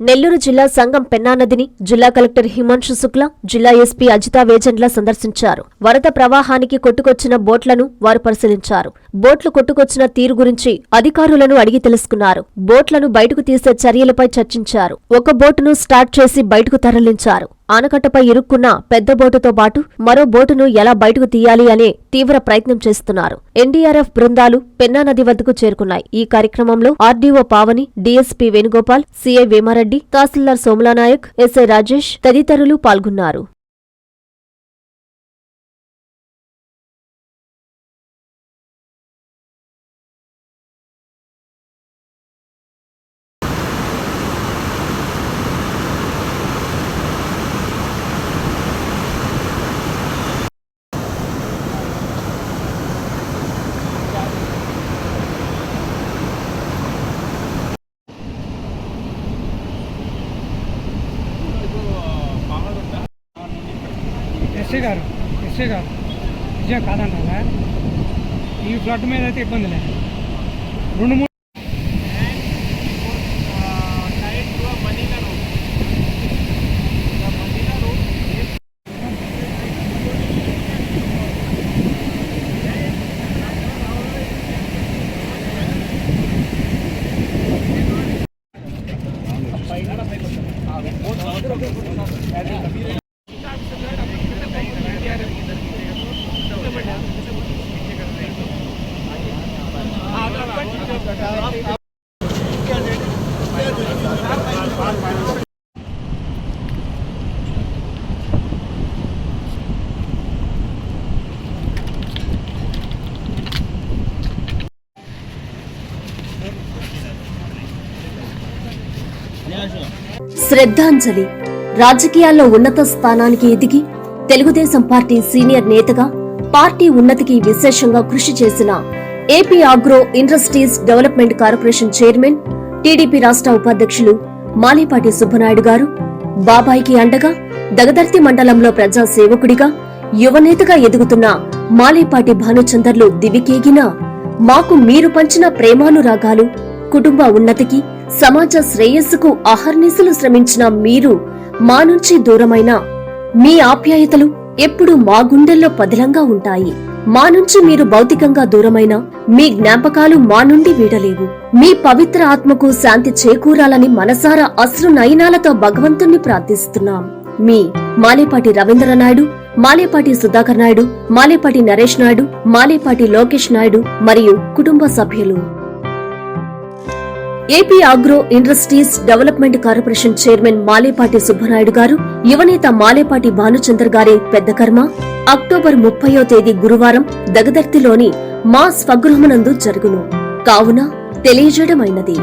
నెల్లూరు జిల్లా సంఘం పెన్నానదిని జిల్లా కలెక్టర్ హిమాంశు శుక్లా జిల్లా ఎస్పీ అజితా వేజండ్ల సందర్శించారు. వరద ప్రవాహానికి కొట్టుకొచ్చిన బోట్లను వారు పరిశీలించారు. బోట్లు కొట్టుకొచ్చిన తీరు గురించి అధికారులను అడిగి తెలుసుకున్నారు. బోట్లను బయటకు తీసే చర్యలపై చర్చించారు. ఒక బోటును స్టార్ట్ చేసి బయటకు తరలించారు. ఆనకట్టపై ఇరుక్కున్న పెద్ద బోటుతో పాటు మరో బోటును ఎలా బయటకు తీయాలి అనే తీవ్ర ప్రయత్నం చేస్తున్నారు. ఎన్డీఆర్ఎఫ్ బృందాలు పెన్నా నది వద్దకు చేరుకున్నాయి. ఈ కార్యక్రమంలో RDO Pavani DSP Venugopal CI Vemareddy తహసీల్దార్ సోమలానాయక్ ఎస్ఐ రాజేష్ తదితరులు పాల్గొన్నారు. ఎస్ఐ గారు ఎస్ఐ గారు నిజం కాదంటారా ఈ ఫ్లడ్ మీద అయితే ఇబ్బంది లేదు. రెండు మూడు శ్రద్ధాంజలి రాజకీయాల్లో ఉన్నత స్థానానికి ఎదిగి తెలుగుదేశం పార్టీ సీనియర్ నేతగా పార్టీ ఉన్నతికి విశేషంగా కృషి చేసిన AP agro industries development corporation chairman TDP రాష్ట్ర ఉపాధ్యక్షులు మాలిపాటి సుబ్బనాయుడు గారు బాబాయికి అండగా దగదర్తి మండలంలో ప్రజా సేవకుడిగా యువనేతగా ఎదుగుతున్న మాలేపాటి భానుచందర్లు దివికేగిన మాకు మీరు పంచిన ప్రేమానురాగాలు కుటుంబ ఉన్నతికి సమాజ శ్రేయస్సుకు అహర్నిశలు శ్రమించిన మీరు మా నుంచి దూరమైన మీ ఆప్యాయతలు ఎప్పుడూ మా గుండెల్లో పదిలంగా ఉంటాయి. మా నుంచి మీరు భౌతికంగా దూరమైన మీ జ్ఞాపకాలు మా నుండి వీడలేవు. మీ పవిత్ర ఆత్మకు శాంతి చేకూరాలని మనసారా అశ్రు నయనాలతో భగవంతుణ్ణి ప్రార్థిస్తున్నాం. మీ మాలేపాటి రవీంద్రనాయుడు మాలేపాటి సుధాకర్ నాయుడు మాలేపాటి నరేష్ నాయుడు మాలేపాటి లోకేష్ నాయుడు మరియు కుటుంబ సభ్యులు. AP agro industries development corporation chairman Malepati Subbanaidu గారు యువనేత మాలేపాటి భానుచందర్ గారి పెద్ద కర్మ అక్టోబర్ ముప్పయో తేదీ గురువారం దగదర్తిలోని మా స్వగృహమునందు జరుగును. కావున తెలియజేయడమైనది.